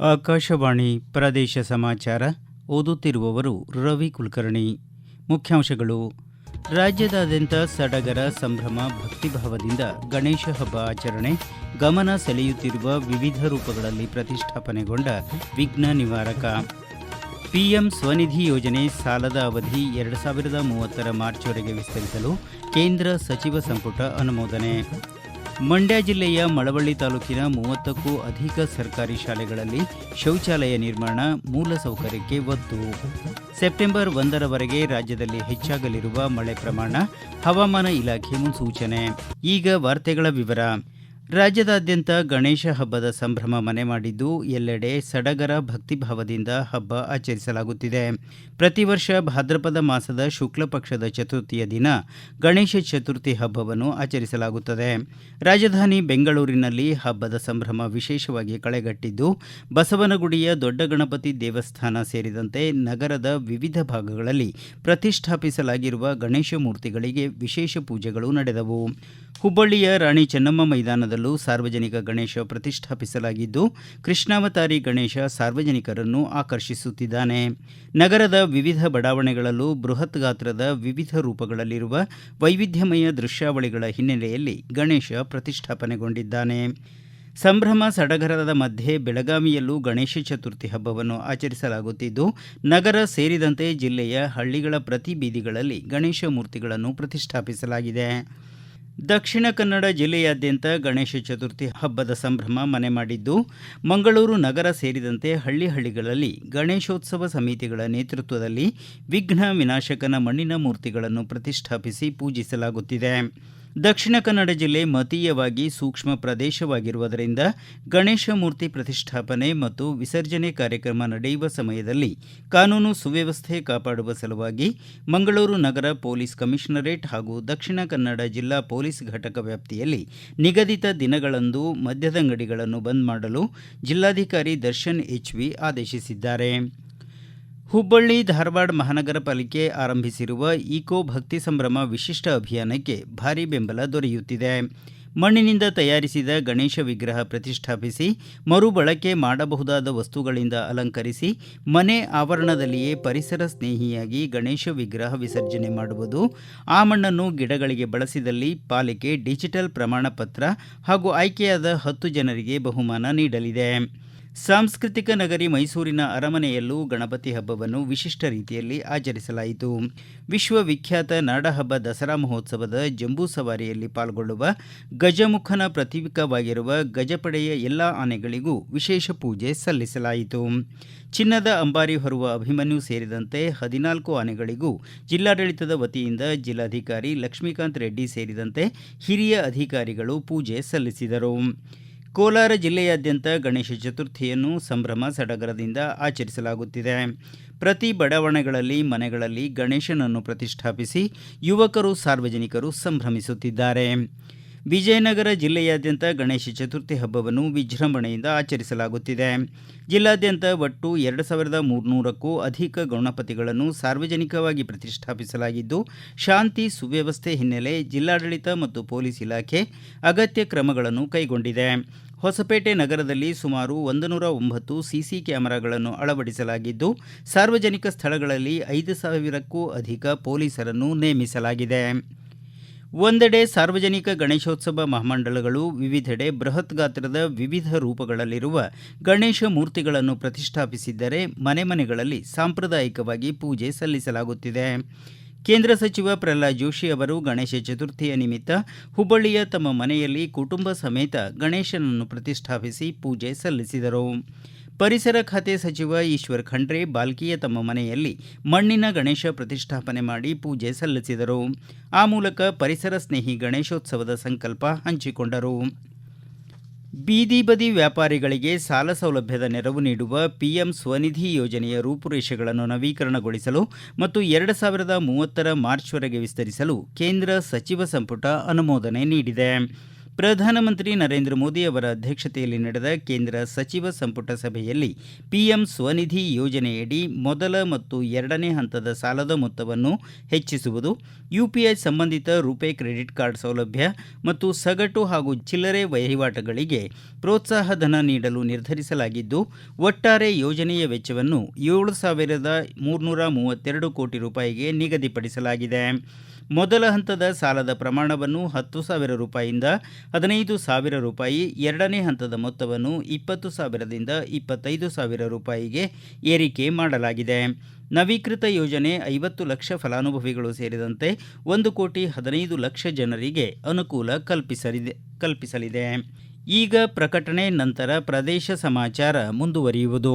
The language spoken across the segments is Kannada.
ಆಕಾಶವಾಣಿ ಪ್ರದೇಶ ಸಮಾಚಾರ ಓದುತ್ತಿರುವವರು ರವಿ ಕುಲಕರ್ಣಿ. ಮುಖ್ಯಾಂಶಗಳು. ರಾಜ್ಯದಾದ್ಯಂತ ಸಡಗರ ಸಂಭ್ರಮ ಭಕ್ತಿಭಾವದಿಂದ ಗಣೇಶ ಹಬ್ಬ ಆಚರಣೆ, ಗಮನ ಸೆಳೆಯುತ್ತಿರುವ ವಿವಿಧ ರೂಪಗಳಲ್ಲಿ ಪ್ರತಿಷ್ಠಾಪನೆಗೊಂಡ ವಿಘ್ನ ನಿವಾರಕ. ಪಿಎಂ ಸ್ವನಿಧಿ ಯೋಜನೆ ಸಾಲದ ಅವಧಿ ಎರಡು ಸಾವಿರದ ಮೂವತ್ತರ ಮಾರ್ಚ್ವರೆಗೆ ವಿಸ್ತರಿಸಲು ಕೇಂದ್ರ ಸಚಿವ ಸಂಪುಟ ಅನುಮೋದನೆ. ಮಂಡ್ಯ ಜಿಲ್ಲೆಯ ಮಳವಳ್ಳಿ ತಾಲೂಕಿನ ಮೂವತ್ತಕ್ಕೂ ಅಧಿಕ ಸರ್ಕಾರಿ ಶಾಲೆಗಳಲ್ಲಿ ಶೌಚಾಲಯ ನಿರ್ಮಾಣ ಮೂಲಸೌಕರ್ಯಕ್ಕೆ ಒತ್ತು. ಸೆಪ್ಟೆಂಬರ್ ಒಂದರವರೆಗೆ ರಾಜ್ಯದಲ್ಲಿ ಹೆಚ್ಚಾಗಲಿರುವ ಮಳೆ ಪ್ರಮಾಣ ಹವಾಮಾನ ಇಲಾಖೆ ಮುನ್ಸೂಚನೆ. ಈಗ ವಾರ್ತೆಗಳ ವಿವರ. ರಾಜ್ಯದಾದ್ಯಂತ ಗಣೇಶ ಹಬ್ಬದ ಸಂಭ್ರಮ ಮನೆ ಮಾಡಿದ್ದು ಎಲ್ಲೆಡೆ ಸಡಗರ ಭಕ್ತಿಭಾವದಿಂದ ಹಬ್ಬ ಆಚರಿಸಲಾಗುತ್ತಿದೆ. ಪ್ರತಿ ವರ್ಷ ಭಾದ್ರಪದ ಮಾಸದ ಶುಕ್ಲ ಪಕ್ಷದ ಚತುರ್ಥಿಯ ದಿನ ಗಣೇಶ ಚತುರ್ಥಿ ಹಬ್ಬವನ್ನು ಆಚರಿಸಲಾಗುತ್ತದೆ. ರಾಜಧಾನಿ ಬೆಂಗಳೂರಿನಲ್ಲಿ ಹಬ್ಬದ ಸಂಭ್ರಮ ವಿಶೇಷವಾಗಿ ಕಳೆಗಟ್ಟಿದ್ದು, ಬಸವನಗುಡಿಯ ದೊಡ್ಡ ಗಣಪತಿ ದೇವಸ್ಥಾನ ಸೇರಿದಂತೆ ನಗರದ ವಿವಿಧ ಭಾಗಗಳಲ್ಲಿ ಪ್ರತಿಷ್ಠಾಪಿಸಲಾಗಿರುವ ಗಣೇಶ ಮೂರ್ತಿಗಳಿಗೆ ವಿಶೇಷ ಪೂಜೆಗಳು ನಡೆದವು. ಹುಬ್ಬಳ್ಳಿಯ ರಾಣಿ ಚೆನ್ನಮ್ಮ ಮೈದಾನದಲ್ಲೂ ಸಾರ್ವಜನಿಕ ಗಣೇಶ ಪ್ರತಿಷ್ಠಾಪಿಸಲಾಗಿದ್ದು, ಕೃಷ್ಣಾವತಾರಿ ಗಣೇಶ ಸಾರ್ವಜನಿಕರನ್ನು ಆಕರ್ಷಿಸುತ್ತಿದ್ದಾನೆ. ನಗರದ ವಿವಿಧ ಬಡಾವಣೆಗಳಲ್ಲೂ ಬೃಹತ್ ಗಾತ್ರದ ವಿವಿಧ ರೂಪಗಳಲ್ಲಿರುವ ವೈವಿಧ್ಯಮಯ ದೃಶ್ಯಾವಳಿಗಳ ಹಿನ್ನೆಲೆಯಲ್ಲಿ ಗಣೇಶ ಪ್ರತಿಷ್ಠಾಪನೆಗೊಂಡಿದ್ದಾನೆ. ಸಂಭ್ರಮ ಸಡಗರದ ಮಧ್ಯೆ ಬೆಳಗಾವಿಯಲ್ಲೂ ಗಣೇಶ ಚತುರ್ಥಿ ಹಬ್ಬವನ್ನು ಆಚರಿಸಲಾಗುತ್ತಿದ್ದು, ನಗರ ಸೇರಿದಂತೆ ಜಿಲ್ಲೆಯ ಹಳ್ಳಿಗಳ ಪ್ರತಿ ಬೀದಿಗಳಲ್ಲಿ ಗಣೇಶ ಮೂರ್ತಿಗಳನ್ನು ಪ್ರತಿಷ್ಠಾಪಿಸಲಾಗಿದೆ. ದಕ್ಷಿಣ ಕನ್ನಡ ಜಿಲ್ಲೆಯಾದ್ಯಂತ ಗಣೇಶ ಚತುರ್ಥಿ ಹಬ್ಬದ ಸಂಭ್ರಮ ಮನೆ ಮಾಡಿದ್ದು, ಮಂಗಳೂರು ನಗರ ಸೇರಿದಂತೆ ಹಳ್ಳಿ ಹಳ್ಳಿಗಳಲ್ಲಿ ಗಣೇಶೋತ್ಸವ ಸಮಿತಿಗಳ ನೇತೃತ್ವದಲ್ಲಿ ವಿಘ್ನ ವಿನಾಶಕನ ಮಣ್ಣಿನ ಮೂರ್ತಿಗಳನ್ನು ಪ್ರತಿಷ್ಠಾಪಿಸಿ ಪೂಜಿಸಲಾಗುತ್ತಿದೆ. ದಕ್ಷಿಣ ಕನ್ನಡ ಜಿಲ್ಲೆ ಮತೀಯವಾಗಿ ಸೂಕ್ಷ್ಮ ಪ್ರದೇಶವಾಗಿರುವುದರಿಂದ ಗಣೇಶ ಮೂರ್ತಿ ಪ್ರತಿಷ್ಠಾಪನೆ ಮತ್ತು ವಿಸರ್ಜನೆ ಕಾರ್ಯಕ್ರಮ ನಡೆಯುವ ಸಮಯದಲ್ಲಿ ಕಾನೂನು ಸುವ್ಯವಸ್ಥೆ ಕಾಪಾಡುವ ಸಲುವಾಗಿ ಮಂಗಳೂರು ನಗರ ಪೊಲೀಸ್ ಕಮಿಷನರೇಟ್ ಹಾಗೂ ದಕ್ಷಿಣ ಕನ್ನಡ ಜಿಲ್ಲಾ ಪೊಲೀಸ್ ಘಟಕ ವ್ಯಾಪ್ತಿಯಲ್ಲಿ ನಿಗದಿತ ದಿನಗಳಂದು ಮದ್ಯದಂಗಡಿಗಳನ್ನು ಬಂದ್ ಮಾಡಲು ಜಿಲ್ಲಾಧಿಕಾರಿ ದರ್ಶನ್ ಎಚ್ವಿ ಆದೇಶಿಸಿದ್ದಾರೆ. ಹುಬ್ಬಳ್ಳಿ ಧಾರವಾಡ ಮಹಾನಗರ ಪಾಲಿಕೆ ಆರಂಭಿಸಿರುವ ಈಕೋ ಭಕ್ತಿ ಸಂಭ್ರಮ ವಿಶಿಷ್ಟ ಅಭಿಯಾನಕ್ಕೆ ಭಾರೀ ಬೆಂಬಲ ದೊರೆಯುತ್ತಿದೆ. ಮಣ್ಣಿನಿಂದ ತಯಾರಿಸಿದ ಗಣೇಶ ವಿಗ್ರಹ ಪ್ರತಿಷ್ಠಾಪಿಸಿ ಮರುಬಳಕೆ ಮಾಡಬಹುದಾದ ವಸ್ತುಗಳಿಂದ ಅಲಂಕರಿಸಿ ಮನೆ ಆವರಣದಲ್ಲಿಯೇ ಪರಿಸರ ಸ್ನೇಹಿಯಾಗಿ ಗಣೇಶ ವಿಗ್ರಹ ವಿಸರ್ಜನೆ ಮಾಡುವುದು, ಆ ಮಣ್ಣನ್ನು ಗಿಡಗಳಿಗೆ ಬಳಸಿದಲ್ಲಿ ಪಾಲಿಕೆ ಡಿಜಿಟಲ್ ಪ್ರಮಾಣ ಪತ್ರ ಹಾಗೂ ಆಯ್ಕೆಯಾದ ಹತ್ತು ಜನರಿಗೆ ಬಹುಮಾನ ನೀಡಲಿದೆ. ಸಾಂಸ್ಕೃತಿಕ ನಗರಿ ಮೈಸೂರಿನ ಅರಮನೆಯಲ್ಲೂ ಗಣಪತಿ ಹಬ್ಬವನ್ನು ವಿಶಿಷ್ಟ ರೀತಿಯಲ್ಲಿ ಆಚರಿಸಲಾಯಿತು. ವಿಶ್ವವಿಖ್ಯಾತ ನಾಡಹಬ್ಬ ದಸರಾ ಮಹೋತ್ಸವದ ಜಂಬೂ ಸವಾರಿಯಲ್ಲಿ ಪಾಲ್ಗೊಳ್ಳುವ ಗಜಮುಖನ ಪ್ರತೀಕವಾಗಿರುವ ಗಜಪಡೆಯ ಎಲ್ಲ ಆನೆಗಳಿಗೂ ವಿಶೇಷ ಪೂಜೆ ಸಲ್ಲಿಸಲಾಯಿತು. ಚಿನ್ನದ ಅಂಬಾರಿ ಹೊರುವ ಅಭಿಮನ್ಯು ಸೇರಿದಂತೆ ಹದಿನಾಲ್ಕು ಆನೆಗಳಿಗೂ ಜಿಲ್ಲಾಡಳಿತದ ವತಿಯಿಂದ ಜಿಲ್ಲಾಧಿಕಾರಿ ಲಕ್ಷ್ಮೀಕಾಂತ್ ರೆಡ್ಡಿ ಸೇರಿದಂತೆ ಹಿರಿಯ ಅಧಿಕಾರಿಗಳು ಪೂಜೆ ಸಲ್ಲಿಸಿದರು. ಕೋಲಾರ ಜಿಲ್ಲೆಯಾದ್ಯಂತ ಗಣೇಶ ಚತುರ್ಥಿಯನ್ನು ಸಂಭ್ರಮ ಸಡಗರದಿಂದ ಆಚರಿಸಲಾಗುತ್ತಿದೆ. ಪ್ರತಿ ಬಡಾವಣೆಗಳಲ್ಲಿ, ಮನೆಗಳಲ್ಲಿ ಗಣೇಶನನ್ನು ಪ್ರತಿಷ್ಠಾಪಿಸಿ ಯುವಕರು ಸಾರ್ವಜನಿಕರು ಸಂಭ್ರಮಿಸುತ್ತಿದ್ದಾರೆ. ವಿಜಯನಗರ ಜಿಲ್ಲೆಯಾದ್ಯಂತ ಗಣೇಶ ಚತುರ್ಥಿ ಹಬ್ಬವನ್ನು ವಿಜೃಂಭಣೆಯಿಂದ ಆಚರಿಸಲಾಗುತ್ತಿದೆ. ಜಿಲ್ಲಾದ್ಯಂತ ಒಟ್ಟು ಎರಡು ಸಾವಿರದ ಮೂರ್ನೂರಕ್ಕೂ ಅಧಿಕ ಗಣಪತಿಗಳನ್ನು ಸಾರ್ವಜನಿಕವಾಗಿ ಪ್ರತಿಷ್ಠಾಪಿಸಲಾಗಿದ್ದು, ಶಾಂತಿ ಸುವ್ಯವಸ್ಥೆ ಹಿನ್ನೆಲೆ ಜಿಲ್ಲಾಡಳಿತ ಮತ್ತು ಪೊಲೀಸ್ ಇಲಾಖೆ ಅಗತ್ಯ ಕ್ರಮಗಳನ್ನು ಕೈಗೊಂಡಿದೆ. ಹೊಸಪೇಟೆ ನಗರದಲ್ಲಿ ಸುಮಾರು ಒಂದು ನೂರ ಒಂಬತ್ತು ಸಿಸಿ ಕ್ಯಾಮೆರಾಗಳನ್ನು ಅಳವಡಿಸಲಾಗಿದ್ದು, ಸಾರ್ವಜನಿಕ ಸ್ಥಳಗಳಲ್ಲಿ ಐದು ಸಾವಿರಕ್ಕೂ ಅಧಿಕ ಪೊಲೀಸರನ್ನು ನೇಮಿಸಲಾಗಿದೆ. ಒಂದೆಡೆ ಸಾರ್ವಜನಿಕ ಗಣೇಶೋತ್ಸವ ಮಹಾಮಂಡಳಗಳು ವಿವಿಧೆಡೆ ಬೃಹತ್ ಗಾತ್ರದ ವಿವಿಧ ರೂಪಗಳಲ್ಲಿರುವ ಗಣೇಶ ಮೂರ್ತಿಗಳನ್ನು ಪ್ರತಿಷ್ಠಾಪಿಸಿದ್ದರೆ ಮನೆ ಮನೆಗಳಲ್ಲಿ ಸಾಂಪ್ರದಾಯಿಕವಾಗಿ ಪೂಜೆ ಸಲ್ಲಿಸಲಾಗುತ್ತಿದೆ. ಕೇಂದ್ರ ಸಚಿವ ಪ್ರಹ್ಲಾದ್ ಜೋಶಿ ಅವರು ಗಣೇಶ ಚತುರ್ಥಿಯ ನಿಮಿತ್ತ ಹುಬ್ಬಳ್ಳಿಯ ತಮ್ಮ ಮನೆಯಲ್ಲಿ ಕುಟುಂಬ ಸಮೇತ ಗಣೇಶನನ್ನು ಪ್ರತಿಷ್ಠಾಪಿಸಿ ಪೂಜೆ ಸಲ್ಲಿಸಿದರು. ಪರಿಸರ ಖಾತೆ ಸಚಿವ ಈಶ್ವರ್ ಖಂಡ್ರೆ ಬಾಲ್ಕಿಯ ತಮ್ಮ ಮನೆಯಲ್ಲಿ ಮಣ್ಣಿನ ಗಣೇಶ ಪ್ರತಿಷ್ಠಾಪನೆ ಮಾಡಿ ಪೂಜೆ ಸಲ್ಲಿಸಿದರು. ಆ ಮೂಲಕ ಪರಿಸರ ಸ್ನೇಹಿ ಗಣೇಶೋತ್ಸವದ ಸಂಕಲ್ಪ ಹಂಚಿಕೊಂಡರು. ಬೀದಿ ಬದಿ ವ್ಯಾಪಾರಿಗಳಿಗೆ ಸಾಲ ಸೌಲಭ್ಯದ ನೆರವು ನೀಡುವ ಪಿಎಂ ಸ್ವನಿಧಿ ಯೋಜನೆಯ ರೂಪುರೇಷೆಗಳನ್ನು ನವೀಕರಣಗೊಳಿಸಲು ಮತ್ತು ಎರಡು ಸಾವಿರದ ಮೂವತ್ತರ ಮಾರ್ಚ್ವರೆಗೆ ವಿಸ್ತರಿಸಲು ಕೇಂದ್ರ ಸಚಿವ ಸಂಪುಟ ಅನುಮೋದನೆ ನೀಡಿದೆ. ಪ್ರಧಾನಮಂತ್ರಿ ನರೇಂದ್ರ ಮೋದಿ ಅವರ ಅಧ್ಯಕ್ಷತೆಯಲ್ಲಿ ನಡೆದ ಕೇಂದ್ರ ಸಚಿವ ಸಂಪುಟ ಸಭೆಯಲ್ಲಿ ಪಿಎಂ ಸ್ವನಿಧಿ ಯೋಜನೆಯಡಿ ಮೊದಲ ಮತ್ತು ಎರಡನೇ ಹಂತದ ಸಾಲದ ಮೊತ್ತವನ್ನು ಹೆಚ್ಚಿಸುವುದು ಯುಪಿಐ ಸಂಬಂಧಿತ ರೂಪೆ ಕ್ರೆಡಿಟ್ ಕಾರ್ಡ್ ಸೌಲಭ್ಯ ಮತ್ತು ಸಗಟು ಹಾಗೂ ಚಿಲ್ಲರೆ ವಹಿವಾಟುಗಳಿಗೆ ಪ್ರೋತ್ಸಾಹ ಧನ ನೀಡಲು ನಿರ್ಧರಿಸಲಾಗಿದ್ದು, ಒಟ್ಟಾರೆ ಯೋಜನೆಯ ವೆಚ್ಚವನ್ನು ಏಳು ಸಾವಿರದ ಮೂರ್ನೂರ ಮೂವತ್ತೆರಡು ಕೋಟಿ ರೂಪಾಯಿಗೆ ನಿಗದಿಪಡಿಸಲಾಗಿದೆ. ಮೊದಲ ಹಂತದ ಸಾಲದ ಪ್ರಮಾಣವನ್ನು ಹತ್ತು ಸಾವಿರ ರೂಪಾಯಿಯಿಂದ ಹದಿನೈದು ಸಾವಿರ ರೂಪಾಯಿ, ಎರಡನೇ ಹಂತದ ಮೊತ್ತವನ್ನು ಇಪ್ಪತ್ತು ಸಾವಿರದಿಂದ ಇಪ್ಪತ್ತೈದು ಸಾವಿರ ರೂಪಾಯಿಗೆ ಏರಿಕೆ ಮಾಡಲಾಗಿದೆ. ನವೀಕೃತ ಯೋಜನೆ ಐವತ್ತು ಲಕ್ಷ ಫಲಾನುಭವಿಗಳು ಸೇರಿದಂತೆ ಒಂದು ಕೋಟಿ ಹದಿನೈದು ಲಕ್ಷ ಜನರಿಗೆ ಅನುಕೂಲ ಕಲ್ಪಿಸಲಿದೆ ಕಲ್ಪಿಸಲಿದೆ. ಈಗ ಪ್ರಕಟಣೆ, ನಂತರ ಪ್ರದೇಶ ಸಮಾಚಾರ ಮುಂದುವರಿಯುವುದು.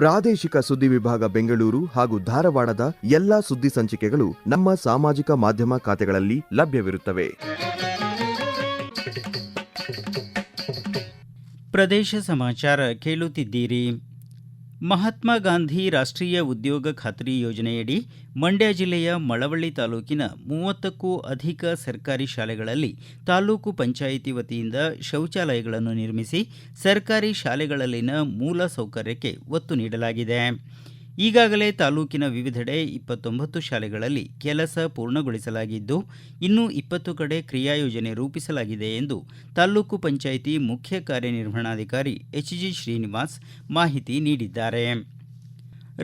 ಪ್ರಾದೇಶಿಕ ಸುದ್ದಿ ವಿಭಾಗ ಬೆಂಗಳೂರು ಹಾಗೂ ಧಾರವಾಡದ ಎಲ್ಲಾ ಸುದ್ದಿ ಸಂಚಿಕೆಗಳು ನಮ್ಮ ಸಾಮಾಜಿಕ ಮಾಧ್ಯಮ ಖಾತೆಗಳಲ್ಲಿ ಲಭ್ಯವಿರುತ್ತವೆ. ಪ್ರದೇಶ ಸಮಾಚಾರ ಕೇಳುತ್ತಿದ್ದೀರಿ. ಮಹಾತ್ಮ ಗಾಂಧಿ ರಾಷ್ಟ್ರೀಯ ಉದ್ಯೋಗ ಖಾತ್ರಿ ಯೋಜನೆಯಡಿ ಮಂಡ್ಯ ಜಿಲ್ಲೆಯ ಮಳವಳ್ಳಿ ತಾಲೂಕಿನ ಮೂವತ್ತಕ್ಕೂ ಅಧಿಕ ಸರ್ಕಾರಿ ಶಾಲೆಗಳಲ್ಲಿ ತಾಲೂಕು ಪಂಚಾಯಿತಿ ವತಿಯಿಂದ ಶೌಚಾಲಯಗಳನ್ನು ನಿರ್ಮಿಸಿ ಸರ್ಕಾರಿ ಶಾಲೆಗಳಲ್ಲಿನ ಮೂಲ ಸೌಕರ್ಯಕ್ಕೆ ಒತ್ತು ನೀಡಲಾಗಿದೆ. ಈಗಾಗಲೇ ತಾಲೂಕಿನ ವಿವಿಧೆಡೆ ಇಪ್ಪತ್ತೊಂಬತ್ತು ಶಾಲೆಗಳಲ್ಲಿ ಕೆಲಸ ಪೂರ್ಣಗೊಳಿಸಲಾಗಿದ್ದು, ಇನ್ನೂ ಇಪ್ಪತ್ತು ಕಡೆ ಕ್ರಿಯಾಯೋಜನೆ ರೂಪಿಸಲಾಗಿದೆ ಎಂದು ತಾಲೂಕು ಪಂಚಾಯಿತಿ ಮುಖ್ಯ ಕಾರ್ಯನಿರ್ವಹಣಾಧಿಕಾರಿ ಎಚ್ ಜಿ ಶ್ರೀನಿವಾಸ್ ಮಾಹಿತಿ ನೀಡಿದ್ದಾರೆ.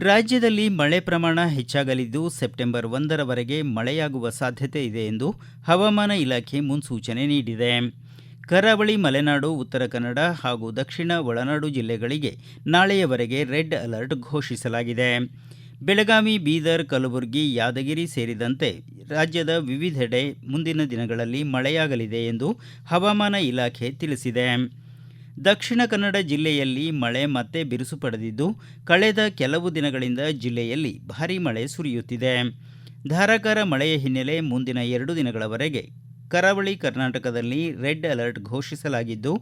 ರಾಜ್ಯದಲ್ಲಿ ಮಳೆ ಪ್ರಮಾಣ ಹೆಚ್ಚಾಗಲಿದ್ದು, ಸೆಪ್ಟೆಂಬರ್ ಒಂದರವರೆಗೆ ಮಳೆಯಾಗುವ ಸಾಧ್ಯತೆ ಇದೆ ಎಂದು ಹವಾಮಾನ ಇಲಾಖೆ ಮುನ್ಸೂಚನೆ ನೀಡಿದೆ. ಕರಾವಳಿ ಮಲೆನಾಡು, ಉತ್ತರ ಕನ್ನಡ ಹಾಗೂ ದಕ್ಷಿಣ ಒಳನಾಡು ಜಿಲ್ಲೆಗಳಿಗೆ ನಾಳೆಯವರೆಗೆ ರೆಡ್ ಅಲರ್ಟ್ ಘೋಷಿಸಲಾಗಿದೆ. ಬೆಳಗಾವಿ, ಬೀದರ್, ಕಲಬುರಗಿ, ಯಾದಗಿರಿ ಸೇರಿದಂತೆ ರಾಜ್ಯದ ವಿವಿಧೆಡೆ ಮುಂದಿನ ದಿನಗಳಲ್ಲಿ ಮಳೆಯಾಗಲಿದೆ ಎಂದು ಹವಾಮಾನ ಇಲಾಖೆ ತಿಳಿಸಿದೆ. ದಕ್ಷಿಣ ಕನ್ನಡ ಜಿಲ್ಲೆಯಲ್ಲಿ ಮಳೆ ಮತ್ತೆ ಬಿರುಸು ಪಡೆದಿದ್ದು, ಕಳೆದ ಕೆಲವು ದಿನಗಳಿಂದ ಜಿಲ್ಲೆಯಲ್ಲಿ ಭಾರೀ ಮಳೆ ಸುರಿಯುತ್ತಿದೆ. ಧಾರಾಕಾರ ಮಳೆಯ ಹಿನ್ನೆಲೆ ಮುಂದಿನ ಎರಡು ದಿನಗಳವರೆಗೆ ಕರಾವಳಿ ಕರ್ನಾಟಕದಲ್ಲಿ ರೆಡ್ ಅಲರ್ಟ್ ಘೋಷಿಸಲಾಗಿದ್ದು,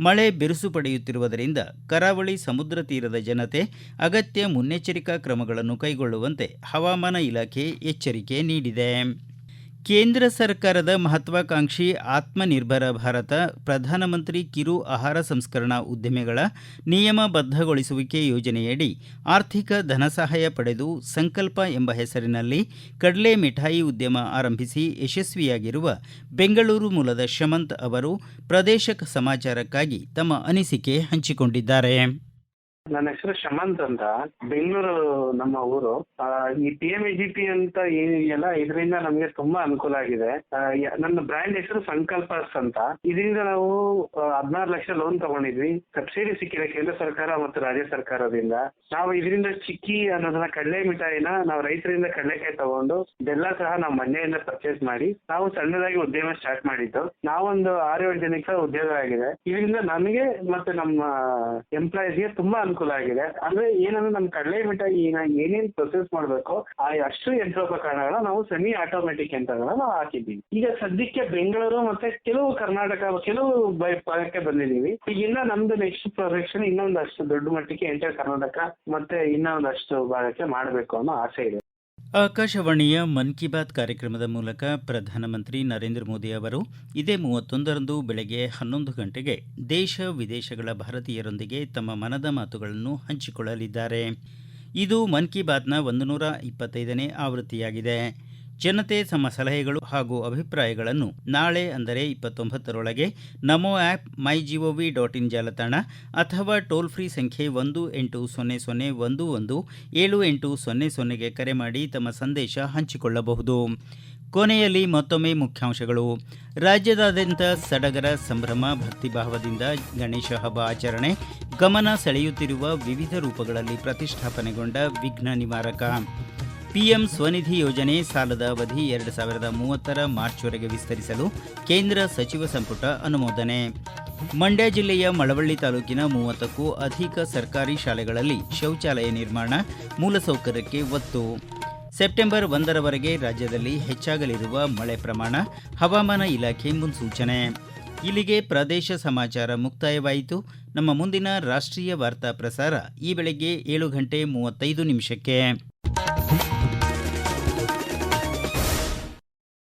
ಮಳೆ ಬಿರುಸು ಪಡೆಯುತ್ತಿರುವುದರಿಂದ ಕರಾವಳಿ ಸಮುದ್ರ ತೀರದ ಜನತೆ ಅಗತ್ಯ ಮುನ್ನೆಚ್ಚರಿಕಾ ಕ್ರಮಗಳನ್ನು ಕೈಗೊಳ್ಳುವಂತೆ ಹವಾಮಾನ ಇಲಾಖೆ ಎಚ್ಚರಿಕೆ ನೀಡಿದೆ. ಕೇಂದ್ರ ಸರ್ಕಾರದ ಮಹತ್ವಾಕಾಂಕ್ಷಿ ಆತ್ಮನಿರ್ಭರ ಭಾರತ, ಪ್ರಧಾನಮಂತ್ರಿ ಕಿರು ಆಹಾರ ಸಂಸ್ಕರಣಾ ಉದ್ದಿಮೆಗಳ ನಿಯಮಬದ್ಧಗೊಳಿಸುವಿಕೆ ಯೋಜನೆಯಡಿ ಆರ್ಥಿಕ ಧನಸಹಾಯ ಪಡೆದು ಸಂಕಲ್ಪ ಎಂಬ ಹೆಸರಿನಲ್ಲಿ ಕಡಲೆ ಮಿಠಾಯಿ ಉದ್ಯಮ ಆರಂಭಿಸಿ ಯಶಸ್ವಿಯಾಗಿರುವ ಬೆಂಗಳೂರು ಮೂಲದ ಶಮಂತ್ ಅವರು ಪ್ರದೇಶ ಸಮಾಚಾರಕ್ಕಾಗಿ ತಮ್ಮ ಅನಿಸಿಕೆ ಹಂಚಿಕೊಂಡಿದ್ದಾರೆ. ನನ್ನ ಹೆಸರು ಶಮಂತ್ ಅಂತ. ಬೆಂಗಳೂರು ನಮ್ಮ ಊರು. ಈ ಪಿ ಎಂ ಪಿ ಅಂತ ಏನಿದೆಯಲ್ಲ ಇದರಿಂದ ನಮ್ಗೆ ತುಂಬಾ ಅನುಕೂಲ ಆಗಿದೆ. ನನ್ನ ಬ್ರ್ಯಾಂಡ್ ಹೆಸರು ಸಂಕಲ್ಪಸ್ ಅಂತ. ಇದರಿಂದ ನಾವು ಹದಿನಾರು ಲಕ್ಷ ಲೋನ್ ತಗೊಂಡಿದ್ವಿ. ಸಬ್ಸಿಡಿ ಸಿಕ್ಕಿದೆ ಕೇಂದ್ರ ಸರ್ಕಾರ ಮತ್ತು ರಾಜ್ಯ ಸರ್ಕಾರದಿಂದ. ನಾವು ಇದರಿಂದ ಚಿಕ್ಕಿ ಅನ್ನೋದನ್ನ ಕಡಲೆ ಮಿಠಾಯಿನ ನಾವು ರೈತರಿಂದ ಕಡಲೆಕಾಯಿ ತಗೊಂಡು ಬೆಲ್ಲ ಸಹ ನಾವು ಮನೆಯಿಂದ ಪರ್ಚೇಸ್ ಮಾಡಿ ನಾವು ಸಣ್ಣದಾಗಿ ಉದ್ಯಮ ಸ್ಟಾರ್ಟ್ ಮಾಡಿದ್ದು. ನಾವೊಂದು ಆರು ಏಳು ಜನಕ್ಕೆ ಉದ್ಯೋಗ ಆಗಿದೆ. ಇದರಿಂದ ನಮಗೆ ಮತ್ತೆ ನಮ್ಮ ಎಂಪ್ಲಾಯೀಸ್ಗೆ ತುಂಬಾ ಆಗಿದೆ. ಅಂದ್ರೆ ಏನಂದ್ರೆ ನಮ್ ಕಡಲೆ ಮಿಠಾಯಿ ಏನೇನ್ ಪ್ರೊಸೆಸ್ ಮಾಡ್ಬೇಕು, ಆ ಅಷ್ಟು ಯಂತ್ರೋಪಕರಣಗಳನ್ನ ನಾವು ಸೆಮಿ ಆಟೋಮೆಟಿಕ್ ಯಂತ್ರಗಳನ್ನ ನಾವು ಹಾಕಿದ್ದೀವಿ. ಈಗ ಸದ್ಯಕ್ಕೆ ಬೆಂಗಳೂರು ಮತ್ತೆ ಕೆಲವು ಕರ್ನಾಟಕ, ಕೆಲವು ಭಾಗಕ್ಕೆ ಬಂದಿದ್ದೀವಿ. ಈಗ ಇನ್ನ ನಮ್ದು ನೆಕ್ಸ್ಟ್ ಪ್ರೊಜೆಕ್ಷನ್ ಇನ್ನೊಂದಷ್ಟು ದೊಡ್ಡ ಮಟ್ಟಿಗೆ ಎಂಟರ್ ಕರ್ನಾಟಕ ಮತ್ತೆ ಇನ್ನೊಂದಷ್ಟು ಭಾಗಕ್ಕೆ ಮಾಡಬೇಕು ಅನ್ನೋ ಆಸೆ ಇದೆ. ಆಕಾಶವಾಣಿಯ ಮನ್ ಕಿ ಬಾತ್ ಕಾರ್ಯಕ್ರಮದ ಮೂಲಕ ಪ್ರಧಾನಮಂತ್ರಿ ನರೇಂದ್ರ ಮೋದಿ ಅವರು ಇದೇ ಮೂವತ್ತೊಂದರಂದು ಬೆಳಗ್ಗೆ ಹನ್ನೊಂದು ಗಂಟೆಗೆ ದೇಶ ವಿದೇಶಗಳ ಭಾರತೀಯರೊಂದಿಗೆ ತಮ್ಮ ಮನದ ಮಾತುಗಳನ್ನು ಹಂಚಿಕೊಳ್ಳಲಿದ್ದಾರೆ. ಇದು ಮನ್ ಕಿ ಬಾತ್ನ ಒಂದು ನೂರ ಇಪ್ಪತ್ತೈದನೇ ಆವೃತ್ತಿಯಾಗಿದೆ. ಜನತೆ ತಮ್ಮ ಸಲಹೆಗಳು ಹಾಗೂ ಅಭಿಪ್ರಾಯಗಳನ್ನು ನಾಳೆ ಅಂದರೆ ಇಪ್ಪತ್ತೊಂಬತ್ತರೊಳಗೆ NaMo app my G O V dot in ಜಾಲತಾಣ ಅಥವಾ ಟೋಲ್ ಫ್ರೀ ಸಂಖ್ಯೆ ಒಂದು ಎಂಟು ಸೊನ್ನೆ ಸೊನ್ನೆ ಒಂದು ಒಂದು ಏಳು ಎಂಟು ಸೊನ್ನೆ ಸೊನ್ನೆಗೆ ಕರೆ ಮಾಡಿ ತಮ್ಮ ಸಂದೇಶ ಹಂಚಿಕೊಳ್ಳಬಹುದು. ಕೊನೆಯಲ್ಲಿ ಮತ್ತೊಮ್ಮೆ ಮುಖ್ಯಾಂಶಗಳು. ರಾಜ್ಯದಾದ್ಯಂತ ಸಡಗರ ಸಂಭ್ರಮ ಭಕ್ತಿಭಾವದಿಂದ ಗಣೇಶ ಹಬ್ಬ ಆಚರಣೆ, ಗಮನ ಸೆಳೆಯುತ್ತಿರುವ ವಿವಿಧ ರೂಪಗಳಲ್ಲಿ ಪ್ರತಿಷ್ಠಾಪನೆಗೊಂಡ ವಿಘ್ನ ನಿವಾರಕ. ಪಿಎಂ ಸ್ವನಿಧಿ ಯೋಜನೆ ಸಾಲದ ಅವಧಿ ಎರಡು ಸಾವಿರದ ಮೂವತ್ತರ ಮಾರ್ಚ್ವರೆಗೆ ವಿಸ್ತರಿಸಲು ಕೇಂದ್ರ ಸಚಿವ ಸಂಪುಟ ಅನುಮೋದನೆ. ಮಂಡ್ಯ ಜಿಲ್ಲೆಯ ಮಳವಳ್ಳಿ ತಾಲೂಕಿನ ಮೂವತ್ತಕ್ಕೂ ಅಧಿಕ ಸರ್ಕಾರಿ ಶಾಲೆಗಳಲ್ಲಿ ಶೌಚಾಲಯ ನಿರ್ಮಾಣ ಮೂಲಸೌಕರ್ಯಕ್ಕೆ ಒತ್ತು. ಸೆಪ್ಟೆಂಬರ್ ಒಂದರವರೆಗೆ ರಾಜ್ಯದಲ್ಲಿ ಹೆಚ್ಚಾಗಲಿರುವ ಮಳೆ ಪ್ರಮಾಣ, ಹವಾಮಾನ ಇಲಾಖೆ ಮುನ್ಸೂಚನೆ. ಇಲ್ಲಿಗೆ ಪ್ರದೇಶ ಸಮಾಚಾರ ಮುಕ್ತಾಯವಾಯಿತು. ನಮ್ಮ ಮುಂದಿನ ರಾಷ್ಟ್ರೀಯ ವಾರ್ತಾ ಪ್ರಸಾರ ಈ ಬೆಳಗ್ಗೆ ಏಳು ಗಂಟೆ ಮೂವತ್ತೈದು ನಿಮಿಷಕ್ಕೆ.